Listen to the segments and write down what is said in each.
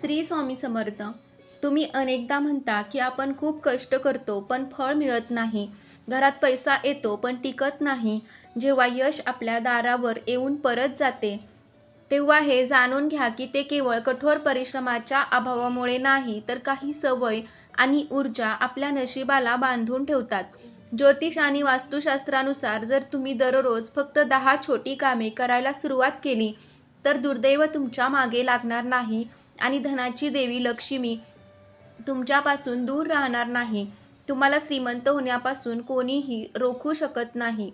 श्री स्वामी समर्थ तुम्ही अनेकदा म्हणता की आपण खूप कष्ट करतो पण फळ मिळत नाही. घरात पैसा येतो पण टिकत नाही. जेव्हा यश आपल्या दारावर येऊन परत जाते तेव्हा हे जाणून घ्या की ते केवळ कठोर परिश्रमाच्या अभावामुळे नाही तर काही सवय आणि ऊर्जा आपल्या नशिबाला बांधून ठेवतात. ज्योतिष आणि वास्तुशास्त्रानुसार जर तुम्ही दररोज फक्त दहा छोटी कामे करायला सुरुवात केली तर दुर्दैव तुमच्या मागे लागणार नाही. आणि धनाची देवी लक्ष्मी तुमच्यापासून दूर राहणार नाही. तुम्हाला श्रीमंत होण्यापासून कोणीही रोखू शकत नाही.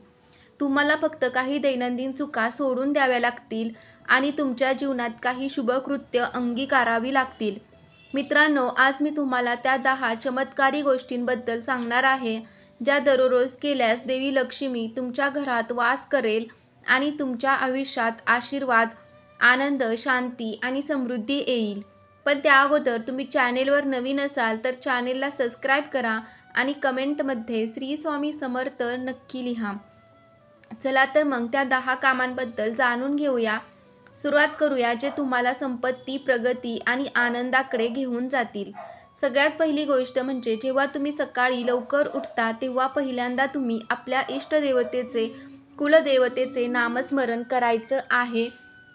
तुम्हाला फक्त काही दैनंदिन चुका सोडून द्याव्या लागतील आणि तुमच्या जीवनात काही शुभकृत्य अंगीकारावी लागतील. मित्रांनो आज मी तुम्हाला त्या दहा चमत्कारी गोष्टींबद्दल सांगणार आहे ज्या दररोज केल्यास देवी लक्ष्मी तुमच्या घरात वास करेल आणि तुमच्या आयुष्यात आशीर्वाद आनंद शांती आणि समृद्धी येईल. पण त्या अगोदर तुम्ही चॅनेलवर नवीन असाल तर चॅनेलला सबस्क्राईब करा आणि कमेंटमध्ये श्री स्वामी समर्थ नक्की लिहा. चला तर मग त्या दहा कामांबद्दल जाणून घेऊया. सुरुवात करूया जे तुम्हाला संपत्ती प्रगती आणि आनंदाकडे घेऊन जातील. सगळ्यात पहिली गोष्ट म्हणजे जेव्हा तुम्ही सकाळी लवकर उठता तेव्हा पहिल्यांदा तुम्ही आपल्या इष्टदेवतेचे कुलदेवतेचे नामस्मरण करायचं आहे.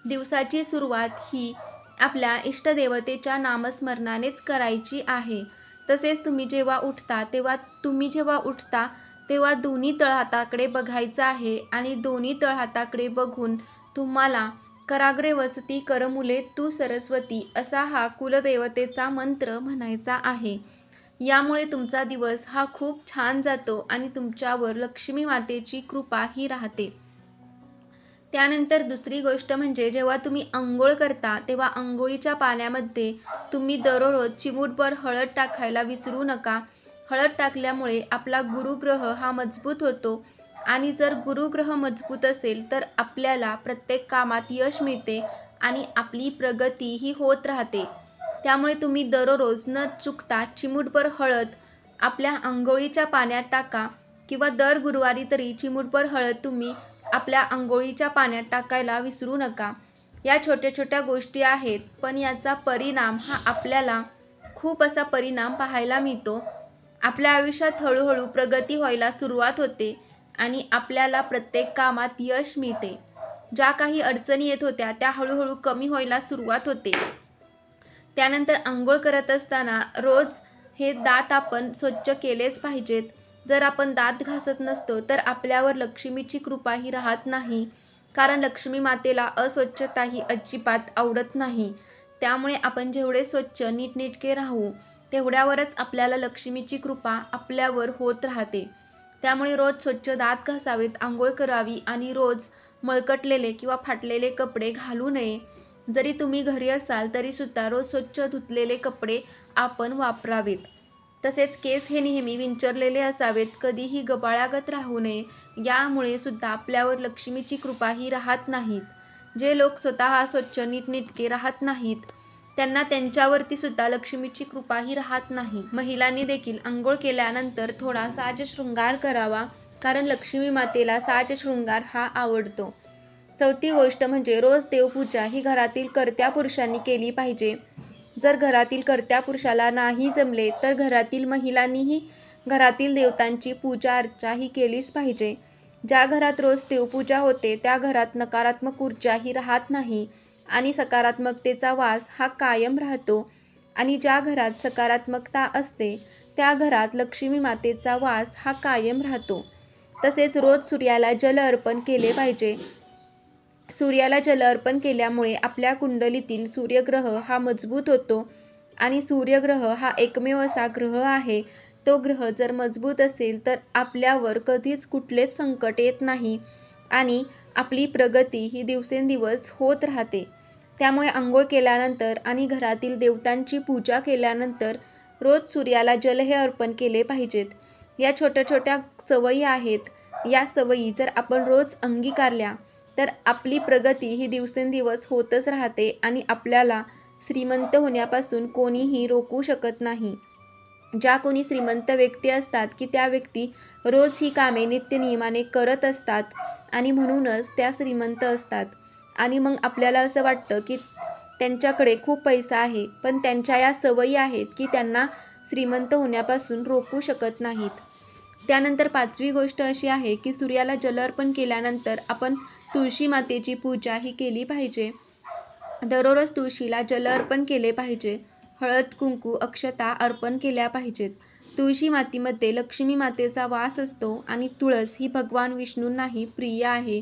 दिवसाची सुरुवात ही आपल्या इष्टदेवतेच्या नामस्मरणानेच करायची आहे. तसेच तुम्ही जेव्हा उठता तेव्हा तुम्ही जेव्हा उठता तेव्हा दोन्ही तळहाताकडे बघायचं आहे आणि दोन्ही तळहाताकडे बघून तुम्हाला कराग्रे वसती करमुले तू सरस्वती असा हा कुलदेवतेचा मंत्र म्हणायचा आहे. यामुळे तुमचा दिवस हा खूप छान जातो आणि तुमच्यावर लक्ष्मी मातेची कृपा ही राहते. त्यानंतर दुसरी गोष्ट म्हणजे जेव्हा तुम्ही आंघोळ करता तेव्हा आंघोळीच्या पाण्यामध्ये तुम्ही दररोज चिमूटभर हळद टाकायला विसरू नका. हळद टाकल्यामुळे आपला गुरुग्रह हा मजबूत होतो आणि जर गुरुग्रह मजबूत असेल तर आपल्याला प्रत्येक कामात यश मिळते आणि आपली प्रगती ही होत राहते. त्यामुळे तुम्ही दररोज न चुकता चिमूटभर हळद आपल्या आंघोळीच्या पाण्यात टाका किंवा दर गुरुवारी तरी चिमूटभर हळद तुम्ही आपल्या आंघोळीच्या पाण्यात टाकायला विसरू नका. या छोट्या छोट्या गोष्टी आहेत पण याचा परिणाम हा आपल्याला खूप असा परिणाम पाहायला मिळतो. आपल्या आयुष्यात हळूहळू प्रगती व्हायला सुरुवात होते आणि आपल्याला प्रत्येक कामात यश मिळते. ज्या काही अडचणी येत होत्या त्या हळूहळू कमी व्हायला सुरुवात होते. त्यानंतर आंघोळ करत असताना रोज हे दात आपण स्वच्छ केलेच पाहिजेत. जर आपण दात घासत नसतो तर आपल्यावर लक्ष्मीची कृपा ही राहत नाही. कारण लक्ष्मी मातेला अस्वच्छता ही अजिबात आवडत नाही. त्यामुळे आपण जेवढे स्वच्छ नीटनेटके राहू तेवढ्यावरच आपल्याला लक्ष्मीची कृपा आपल्यावर होत राहते. त्यामुळे रोज स्वच्छ दात घासावेत आंघोळ करावी आणि रोज मळकटलेले किंवा फाटलेले कपडे घालू नये. जरी तुम्ही घरी असाल तरीसुद्धा रोज स्वच्छ धुतलेले कपडे आपण वापरावेत. तसेच केस हे नेहमी विंचरलेले असावेत कधीही गबाळागत राहू नये यामुळे सुद्धा आपल्यावर लक्ष्मीची कृपा ही राहत नाहीत. जे लोक स्वतः स्वच्छ नीटनेटके राहत नाहीत त्यांना त्यांच्यावरती सुद्धा लक्ष्मीची कृपा ही राहत नाही. महिलांनी देखील आंघोळ केल्यानंतर थोडा साज शृंगार करावा कारण लक्ष्मी मातेला साज शृंगार हा आवडतो. चौथी गोष्ट म्हणजे रोज देवपूजा ही घरातील कर्त्या पुरुषांनी केली पाहिजे. जर घरातील कर्त्या पुरुषाला नाही जमले तर घरातील महिलांनीही घरातील देवतांची पूजा अर्चा ही केलीच पाहिजे. ज्या घरात रोज देवपूजा होते त्या घरात नकारात्मक ऊर्जा ही राहत नाही आणि सकारात्मकतेचा वास हा कायम राहतो. आणि ज्या घरात सकारात्मकता असते त्या घरात लक्ष्मी मातेचा वास हा कायम राहतो. तसेच रोज सूर्याला जल अर्पण केले पाहिजे. सूर्याला जल अर्पण केल्यामुळे आपल्या कुंडलीतील सूर्यग्रह हा मजबूत होतो आणि सूर्यग्रह हा एकमेव असा ग्रह आहे. तो ग्रह जर मजबूत असेल तर आपल्यावर कधीच कुठलेच संकट येत नाही आणि आपली प्रगती ही दिवसेंदिवस होत राहते. त्यामुळे आंघोळ केल्यानंतर आणि घरातील देवतांची पूजा केल्यानंतर रोज सूर्याला जल हे अर्पण केले पाहिजेत. या छोट्या छोट्या सवयी आहेत. या सवयी जर आपण रोज अंगीकारल्या तर आपली प्रगती ही दिवसेंदिवस होतच राहते आणि आपल्याला श्रीमंत होण्यापासून कोणीही रोखू शकत नाही. ज्या कोणी श्रीमंत व्यक्ती असतात की त्या व्यक्ती रोज ही कामे नित्यनियमाने करत असतात आणि म्हणूनच त्या श्रीमंत असतात. आणि मग आपल्याला असं वाटतं की त्यांच्याकडे खूप पैसा आहे पण त्यांच्या या सवयी आहेत की त्यांना श्रीमंत होण्यापासून रोखू शकत नाहीत. त्यानंतर पाचवी गोष्ट अशी आहे की सूर्याला जल अर्पण केल्यानंतर आपण तुळशी मातेची पूजा ही केली पाहिजे. दररोज तुळशीला जल अर्पण केले पाहिजे. हळद कुंकू अक्षता अर्पण केल्या पाहिजेत. तुळशी मातीमध्ये लक्ष्मी मातेचा वास असतो आणि तुळस ही भगवान विष्णूंनाही प्रिय आहे.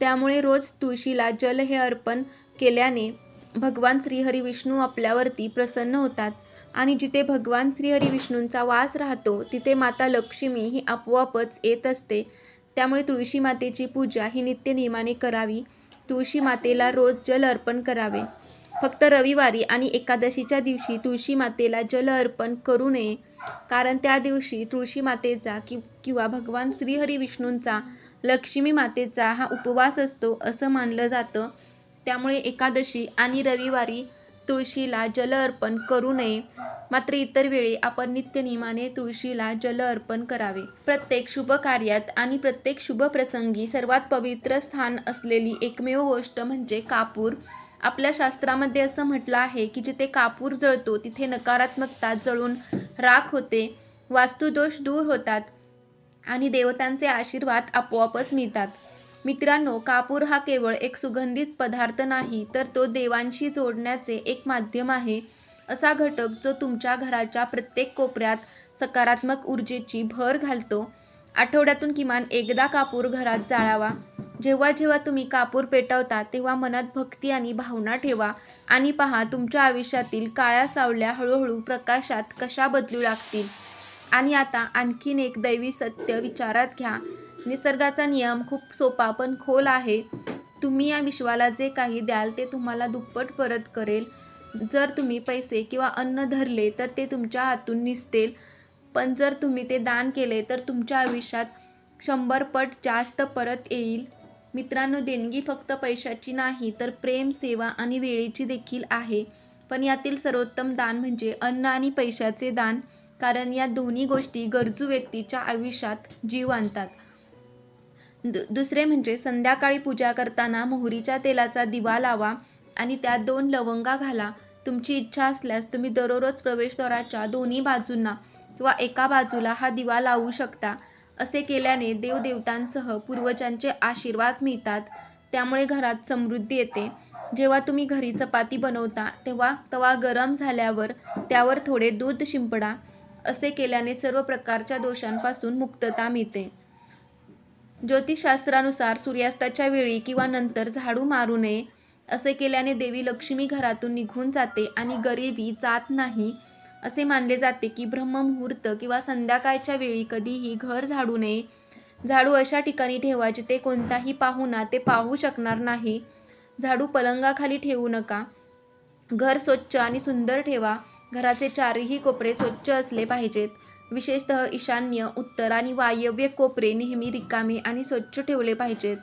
त्यामुळे रोज तुळशीला जल हे अर्पण केल्याने भगवान श्रीहरी विष्णू आपल्यावरती प्रसन्न होतात. आणि जिथे भगवान श्रीहरी विष्णूंचा वास राहतो तिथे माता लक्ष्मी ही आपोआपच येत असते. त्यामुळे तुळशी मातेची पूजा ही नित्यनियमाने करावी. तुळशी मातेला रोज जल अर्पण करावे. फक्त रविवारी आणि एकादशीच्या दिवशी तुळशी मातेला जल अर्पण करू नये. कारण त्या दिवशी तुळशी मातेचा कि किंवा भगवान श्रीहरी विष्णूंचा लक्ष्मी मातेचा हा उपवास असतो असं मानलं जातं. त्यामुळे एकादशी आणि रविवारी तुळशीला जल अर्पण करू नये. मात्र इतर वेळी आपण नित्यनियमाने तुळशीला जल अर्पण करावे. प्रत्येक शुभ कार्यात आणि प्रत्येक शुभ प्रसंगी सर्वात पवित्र स्थान असलेली एकमेव गोष्ट म्हणजे कापूर. आपल्या शास्त्रामध्ये असं म्हटलं आहे की जिथे कापूर जळतो तिथे नकारात्मकता जळून राख होते. वास्तुदोष दूर होतात आणि देवतांचे आशीर्वाद आपोआपच मिळतात. मित्रांनो कापूर हा केवळ एक सुगंधित पदार्थ नाही तर तो देवांशी जोडण्याचे एक माध्यम आहे. असा घटक जो तुमच्या घराच्या प्रत्येक कोपऱ्यात सकारात्मक ऊर्जेची भर घालतो. आठवड्यातून किमान एकदा कापूर घरात जाळावा. जेव्हा जेव्हा तुम्ही कापूर पेटवता तेव्हा मनात भक्ती आणि भावना ठेवा आणि पहा तुमच्या आयुष्यातील काळ्या सावल्या हळूहळू प्रकाशात कशा बदलू लागतील. आणि आता आणखीन एक दैवी सत्य विचारात घ्या. निसर्गाचा नियम खूप सोपा पण खोल आहे. तुम्ही या विश्वाला जे काही द्याल ते तुम्हाला दुप्पट परत करेल. जर तुम्ही पैसे किंवा अन्न धरले तर ते तुमच्या हातून निसतेल. पण जर तुम्ही ते दान केले तर तुमच्या आयुष्यात शंभर पट जास्त परत येईल. मित्रांनो देणगी फक्त पैशाची नाही तर प्रेम सेवा आणि वेळेची देखील आहे. पण यातील सर्वोत्तम दान म्हणजे अन्न आणि पैशाचे दान. कारण या दोन्ही गोष्टी गरजू व्यक्तीच्या आयुष्यात जीव आणतात. दु दुसरे म्हणजे संध्याकाळी पूजा करताना मोहरीच्या तेलाचा दिवा लावा आणि त्यात दोन लवंगा घाला. तुमची इच्छा असल्यास तुम्ही दररोज प्रवेशद्वाराच्या दोन्ही बाजूंना किंवा एका बाजूला हा दिवा लावू शकता. असे केल्याने देवदेवतांसह पूर्वजांचे आशीर्वाद मिळतात. त्यामुळे घरात समृद्धी येते. जेव्हा तुम्ही घरी चपाती बनवता तेव्हा तवा गरम झाल्यावर त्यावर थोडे दूध शिंपडा. असे केल्याने सर्व प्रकारच्या दोषांपासून मुक्तता मिळते. ज्योतिषशास्त्रानुसार सूर्यास्ताच्या वेळी किंवा नंतर झाडू मारू नये असे केल्याने देवी लक्ष्मी घरातून निघून जाते आणि गरिबी जात नाही असे मानले जाते की ब्रह्ममुहूर्त किंवा संध्याकाळच्या वेळी कधीही घर झाडू नये. झाडू अशा ठिकाणी ठेवा जिथे कोणताही पाहुणा ते पाहू शकणार नाही. झाडू पलंगाखाली ठेवू नका. घर स्वच्छ आणि सुंदर ठेवा. घराचे चारही कोपरे स्वच्छ असले पाहिजेत. विशेषतः ईशान्य उत्तर आणि वायव्य कोपरे नेहमी रिकामे आणि स्वच्छ ठेवले पाहिजेत.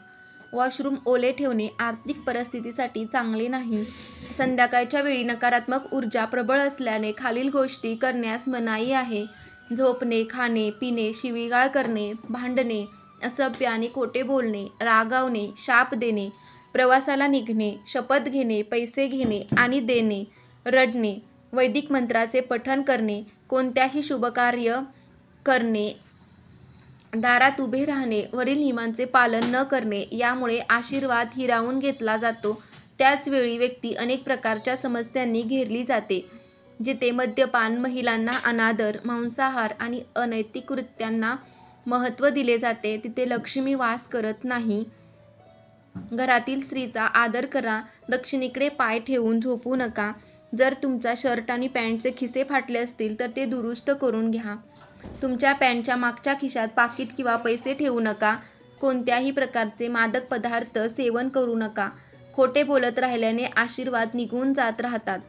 वॉशरूम ओले ठेवणे आर्थिक परिस्थितीसाठी चांगले नाही. संध्याकाळच्या वेळी नकारात्मक ऊर्जा प्रबळ असल्याने खालील गोष्टी करण्यास मनाई आहे. झोपणे खाणे पिणे शिवीगाळ करणे भांडणे असभ्य आणि खोटे बोलणे रागावणे शाप देणे प्रवासाला निघणे शपथ घेणे पैसे घेणे आणि देणे रडणे वैदिक मंत्राचे पठण करणे कोणत्याही शुभकार्य करणे दारात उभे राहणे वरील नियमांचे पालन न करणे यामुळे आशीर्वाद हिरावून घेतला जातो. त्याचवेळी व्यक्ती अनेक प्रकारच्या समस्यांनी घेरली जाते जिथे मद्यपान महिलांना अनादर मांसाहार आणि अनैतिक कृत्यांना महत्त्व दिले जाते. तिथे लक्ष्मी वास करत नाही. घरातील स्त्रीचा आदर करा दक्षिणेकडे पाय ठेवून झोपू नका. जर तुमचा शर्ट आणि पॅन्टचे खिसे फाटले असतील तर ते दुरुस्त करून घ्या. तुमच्या पॅन्टच्या मागच्या खिशात पाकिट किंवा पैसे ठेवू नका. कोणत्याही प्रकारचे मादक पदार्थ सेवन करू नका. खोटे बोलत राहिल्याने आशीर्वाद निघून जात राहतात.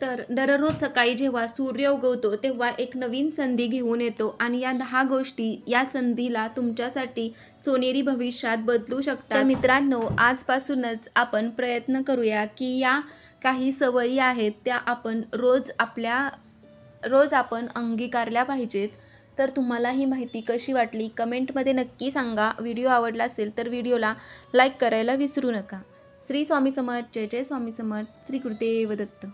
तर दररोज सकाळी जेव्हा सूर्य उगवतो तेव्हा एक नवीन संधी घेऊन येतो आणि या दहा गोष्टी या संधीला तुमच्यासाठी सोनेरी भविष्यात बदलू शकतात. तर मित्रांनो आजपासूनच आपण प्रयत्न करूया की या काही सवयी आहेत त्या आपण रोज आपल्या रोज आपण अंगीकारल्या पाहिजेत. तर तुम्हाला ही माहिती कशी वाटली कमेंटमध्ये नक्की सांगा. व्हिडिओ आवडला असेल तर व्हिडिओला लाईक करायला विसरू नका. श्री स्वामी समर्थ जय जय स्वामी समर्थ श्री गुरुदेव दत्त.